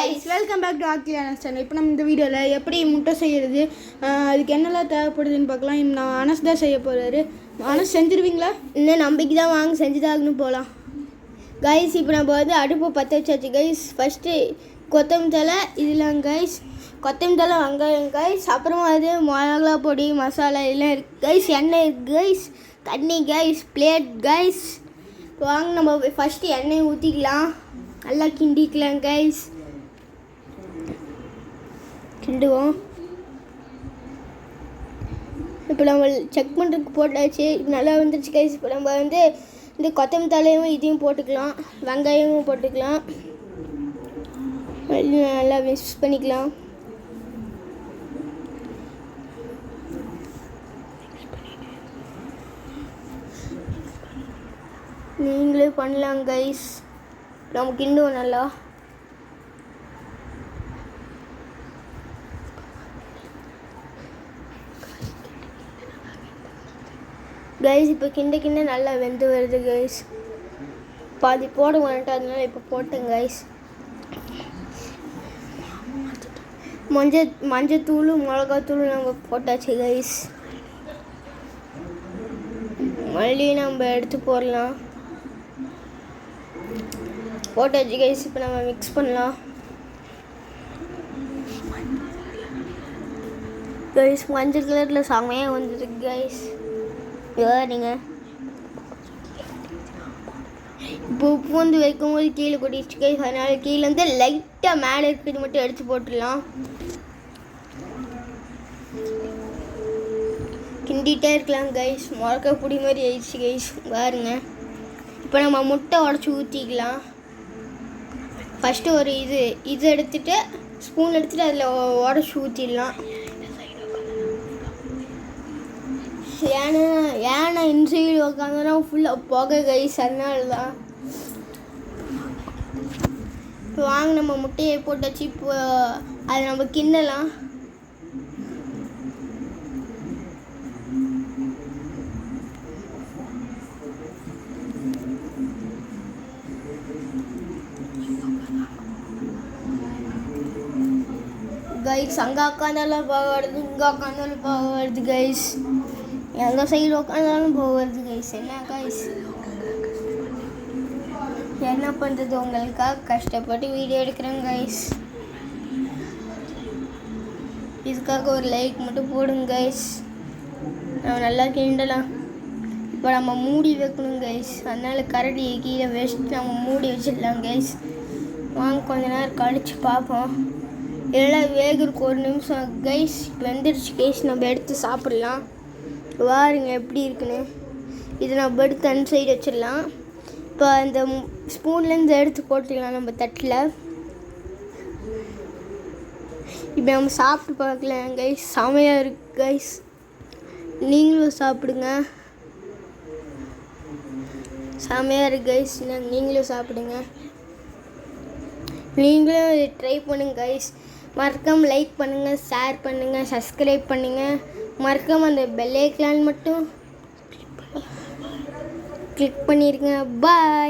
Guys welcome back to ஆக்கியான channel இப்போ நம்ம இந்த வீடியோவில் எப்படி முட்டை செய்கிறது அதுக்கு என்னெல்லாம் தேவைப்படுதுன்னு பார்க்கலாம். இன்னும் நான் அனஸ் தான் செய்ய போகிறாரு அனஸ் செஞ்சிருவீங்களா? இன்னும் நம்பிக்கை தான் வாங்க செஞ்சுதாகணும் போகலாம் கைஸ் இப்போ நம்ம வந்து அடுப்பு பற்ற வச்சாச்சு. கைஸ் ஃபஸ்ட்டு கொத்தமல்லி தலை இதெல்லாம் கைஸ் கொத்தமல்லி தலை வெங்காயம் கைஸ் அப்புறமா அது மிளகா பொடி மசாலா இதெல்லாம் இருக்குது கைஸ் எண்ணெய் இருக்குது கைஸ் தண்ணி கைஸ் பிளேட் கைஸ் வாங்க நம்ம ஃபஸ்ட்டு எண்ணெய் ஊற்றிக்கலாம் நல்லா கிண்டிக்கலாம் கைஸ் கிண்டுவோம். இப்போ நம்ம செக் பண்ணுறதுக்கு போட்டாச்சு. நல்லா வந்துருச்சு கைஸ் இப்போ நம்ம வந்து இந்த கொத்தமல்லி தலையும் இதையும் போட்டுக்கலாம். வெங்காயமும் போட்டுக்கலாம். நல்லா மிக்ஸ் பண்ணிக்கலாம். நீங்களே பண்ணலாம் கைஸ் நம்ம கிண்டுவோம் நல்லா. கைஸ் இப்போ கிண்ட கிண்ட நல்லா வெந்து வருது கைஸ் பாதி போட வந்துட்டு அதனால இப்போ போட்டேன் கைஸ் மஞ்சள் மஞ்சத்தூள் மிளகாத்தூள் நம்ம போட்டாச்சு கைஸ் மறுபடியும் நம்ம எடுத்து போடலாம். போட்டாச்சு கைஸ் இப்போ நம்ம மிக்ஸ் பண்ணலாம். கைஸ் மஞ்சள் கலரில் செமையாக வந்துருக்கு கைஸ் வேறுங்க இப்போ உப்பு வந்து வைக்கும்போது கீழே கொட்டிடுச்சு கைஸ் அதனால கீழே வந்து லைட்டாக மேலே இருக்கிறது மட்டும் எடுத்து போட்டுடலாம். கிண்டிகிட்டே இருக்கலாம் கைஸ் முறக்க பிடி மாதிரி ஆயிடுச்சு கைஸ் பாருங்க. இப்போ நம்ம முட்டை உடச்சி ஊற்றிக்கலாம் ஃபஸ்ட்டு ஒரு இது இது எடுத்துட்டு ஸ்பூன் எடுத்துட்டு அதில் உடச்சி ஊற்றிடலாம் ஏன்னா இன்சைடு உட்காந்தோன்னா ஃபுல்லாக புகை கைஸ் அதனால தான் இப்போ வாங்க நம்ம முட்டையை போட்டாச்சு இப்போ அதை நம்ம கிண்டலாம். கைஸ் அங்கே உட்காந்தாலும் போக வருது இங்கே உட்காந்தாலும் போக வருது கைஸ் எந்த சைடு உட்காந்தாலும் போகிறது கைஸ் என்ன கைஸ் என்ன பண்ணுறது உங்களுக்காக கஷ்டப்பட்டு வீடியோ எடுக்கிறேன் கைஸ் இதுக்காக ஒரு லைக் மட்டும் போடுங்க கைஸ் நம்ம நல்லா கிண்டலாம். இப்போ நம்ம மூடி வைக்கணும் கைஸ் அதனால் கரடியை கீழே வச்சுட்டு நம்ம மூடி வச்சிடலாம் கைஸ் வாங்க கொஞ்ச நேரம் கழிச்சு பார்ப்போம். எல்லாம் வேகிறதுக்கு ஒரு நிமிஷம். கைஸ் வெந்துடுச்சு கைஸ் நம்ம எடுத்து சாப்பிட்லாம். வாருங்க எப்படி இருக்குன்னு. இதை நம்ம எடுத்து அந்த சைடு வச்சிடலாம். இப்போ அந்த ஸ்பூன்லேருந்து எடுத்து போட்டுக்கலாம் நம்ம தட்டில். இப்போ நம்ம சாப்பிட்டு பார்க்கலாம் கைஸ் செமையாக இருக்கு கைஸ் நீங்களும் சாப்பிடுங்க. செமையாக இருக்கு கைஸ் நீங்களும் சாப்பிடுங்க. நீங்களும் ட்ரை பண்ணுங்கள் கைஸ் மறக்காமல் லைக் பண்ணுங்கள் ஷேர் பண்ணுங்கள் சப்ஸ்கிரைப் பண்ணுங்கள் மறக்காம அந்த பெல் ஐக்கான் மட்டும் கிளிக் பண்ணிடுங்க பாய்